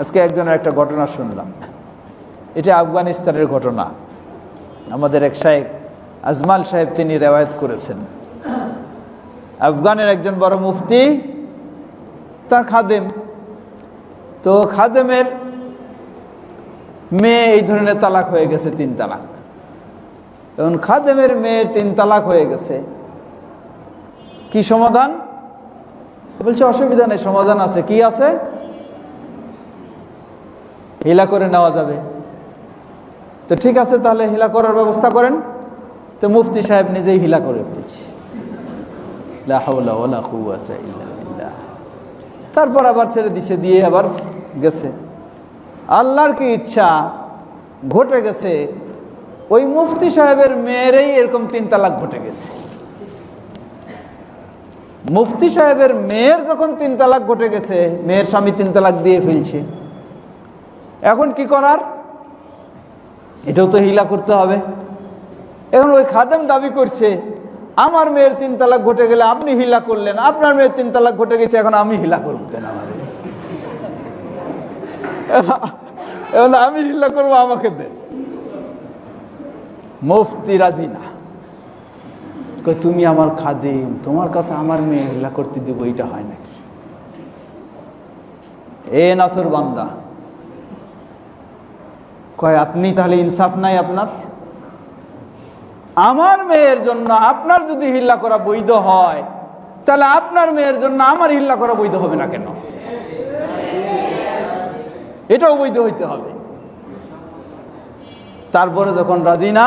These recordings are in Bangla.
আজকে একজনের একটা ঘটনা শুনলাম। এটা আফগানিস্তানের ঘটনা। আমাদের এক সাহেব আজমাল সাহেব তিনি রেওয়ায়ত করেছেন। আফগানের একজন বড় মুফতি, তার খাদেম। তো খাদেমের মেয়ে এই ধরনের তালাক হয়ে গেছে, তিন তালাক। এখন খাদেমের মেয়ের তিন তালাক হয়ে গেছে। কি সমাধান? বলছে, অসুবিধা নেই, সমাধান আছে। কি আছে? হিলা করে নেওয়া যাবে। তো ঠিক আছে, তাহলে হিলা করার ব্যবস্থা করেন। তো মুফতি সাহেব নিজেই হিলা করে ফেলছে। তারপর আবার ছেড়ে দিছে, দিয়ে আবার গেছে। আল্লাহর কি ইচ্ছা? ঘটে গেছে। ওই মুফতি সাহেবের মেয়েরই এরকম তিন তালাক ঘটে গেছে। মুফতি সাহেবের মেয়ের যখন তিন তালাক ঘটে গেছে, মেয়ের স্বামী তিন তালাক দিয়ে ফেলছে। এখন কি করার? এটাও তো হিলা করতে হবে। এখন ওই খাদেম দাবি করছে, আমার মেয়ের তিন তালাক ঘটে গেলে আপনি হিলা করলেন, আপনার মেয়ের তিন তালাক ঘটে গেছে, এখন আমি হিলা করব কেন আমার? এখন আমি হিলা করব, আমাকে দেন মুফতি রাজি না। তুমি আমার খাদিম, তোমার কাছে আমার মেয়ে হিলা করতে দেবো এটা হয় নাকি? এ নাসুর বান্দা কয়, আপনি তাহলে ইনসাফ নাই আপনার? আমার মেয়ের জন্য আপনার যদি হিল্লা করা বৈধ হয়, তাহলে আপনার মেয়ের জন্য আমার হিল্লা করা বৈধ হবে না কেন? এটাও বৈধ হইতে হবে। তারপরে যখন রাজি না,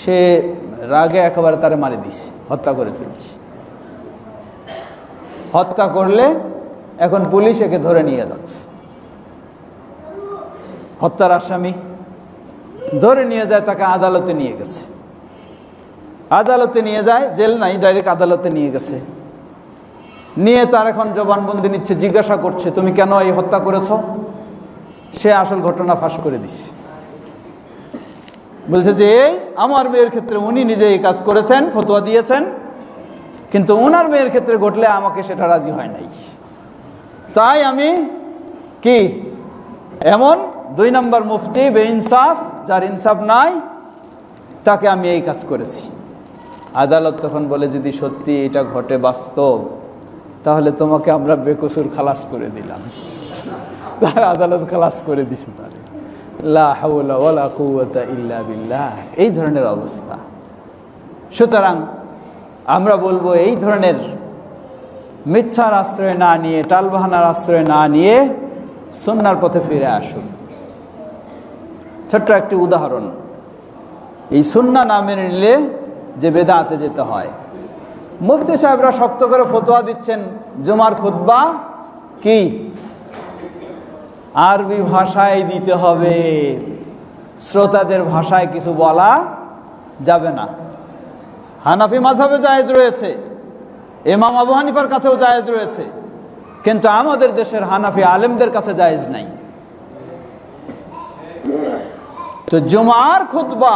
সে রাগে একেবারে তারে মারি দিছে, হত্যা করে ফেলছে। হত্যা করলে এখন পুলিশ একে ধরে নিয়ে যাচ্ছে। হত্যার আসামি ধরে নিয়ে যায়, তাকে আদালতে নিয়ে গেছে। আদালতে নিয়ে যায়, জেল নাই, ডাইরেক্ট আদালতে নিয়ে গেছে। নিয়ে তার এখন জবানবন্দি নিচ্ছে, জিজ্ঞাসা করছে, তুমি কেন এই হত্যা করেছ? সে আসল ঘটনা ফাঁস করে দিছে। বলছে যে, এই আমার মেয়ের ক্ষেত্রে উনি নিজে এই কাজ করেছেন, ফতোয়া দিয়েছেন, কিন্তু ওনার মেয়ের ক্ষেত্রে ঘটলে আমাকে সেটা রাজি হয় নাই। তাই আমি কি, এমন দুই নম্বর মুফতি বে ইনসাফ যার ইনসাফ নাই, তাকে আমি এই কাজ করেছি। আদালত তখন বলে, যদি সত্যি এটা ঘটে বাস্তব, তাহলে তোমাকে আমরা বেকসুর খালাস করে দিলাম। তার আদালত খালাস করে দিছে বিল্লাহ। এই ধরনের অবস্থা। সুতরাং আমরা বলব, এই ধরনের মিথ্যার আশ্রয় না নিয়ে, টালবাহানার আশ্রয় না নিয়ে সন্ন্যার পথে ফিরে আসুন। ছোট্ট একটি উদাহরণ। এই সুন্না না মেনে নিলে যে বেদাতে যেতে হয়। মুফতি সাহেবরা শক্ত করে ফতোয়া দিচ্ছেন, জুমার খুতবা কি? আরবি ভাষায় দিতে হবে। শ্রোতাদের ভাষায় কিছু বলা যাবে না। হানাফি মাঝাবে জায়েজ রয়েছে। এমাম আবু হানিফার কাছেও জায়েজ রয়েছে। কিন্তু আমাদের দেশের হানাফি আলেমদের কাছে জায়েজ নাই। তো জমার খুতবা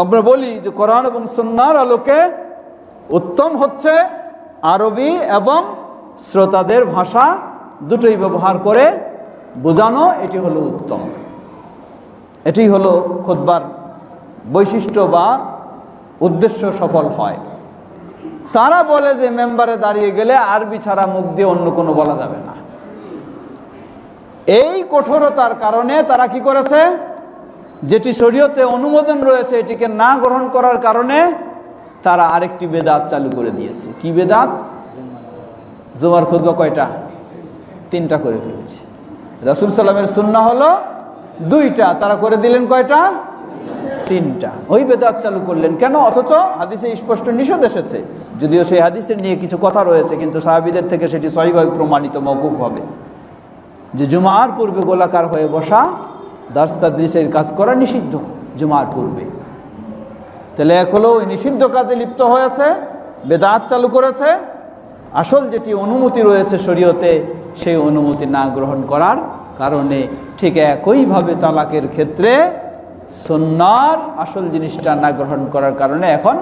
আমরা বলি যে কোরআন এবং সন্ন্যার আলোকে উত্তম হচ্ছে আরবি এবং শ্রোতাদের ভাষা দুটোই ব্যবহার করে বোঝানো, এটি হলো উত্তম। এটি হলো খুতবার বৈশিষ্ট্য বা উদ্দেশ্য সফল হয়। তারা বলে যে মেম্বারে দাঁড়িয়ে গেলে আরবি ছাড়া মুখ দিয়ে অন্য কোনো বলা যাবে না। এই কঠোরতার কারণে তারা কি করেছে? যেটি শরীয়তে অনুমোদন রয়েছে, এটিকে না গ্রহণ করার কারণে তারা আরেকটি বেদাত চালু করে দিয়েছে। কি বেদাত? জোয়ার খুদবা কয়টা? তিনটা করে ফেলেছে। রাসুল সাল্লামের সুন্না হলো দুইটা। তারা করে দিলেন কয়টা? তিনটা। ওই বেদাত চালু করলেন কেন? অথচ হাদিসে স্পষ্ট নিষেধ এসেছে। যদিও সেই হাদিসের নিয়ে কিছু কথা রয়েছে, কিন্তু সাহাবিদের থেকে সেটি সহিভাবে প্রমাণিত মকুফ হবে। যে জুমার পূর্বে গোলাকার হয়ে বসা দাস্তাদৃশের কাজ করা নিষিদ্ধ, জুমার পূর্বে। তাহলে এক হলো ওই নিষিদ্ধ কাজে লিপ্ত হয়েছে, বেদাত চালু করেছে, আসল যেটি অনুমতি রয়েছে শরীয়তে, সেই অনুমতি না গ্রহণ করার কারণে ঠিক একইভাবে তালাকের ক্ষেত্রে সন্ন্যার আসল জিনিসটা না গ্রহণ করার কারণে এখন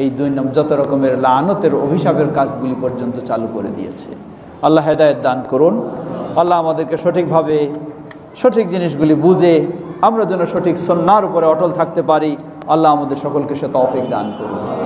এই দুই যত রকমের লানতের অভিশাপের কাজগুলি পর্যন্ত চালু করে দিয়েছে। আল্লাহ হেদায়ত দান করুন। আল্লাহ আমাদেরকে সঠিকভাবে সঠিক জিনিসগুলি বুঝে আমরা যেন সঠিক সন্ন্যার উপরে অটল থাকতে পারি। আল্লাহ আমাদের সকলকে সে তৌফিক দান করুন।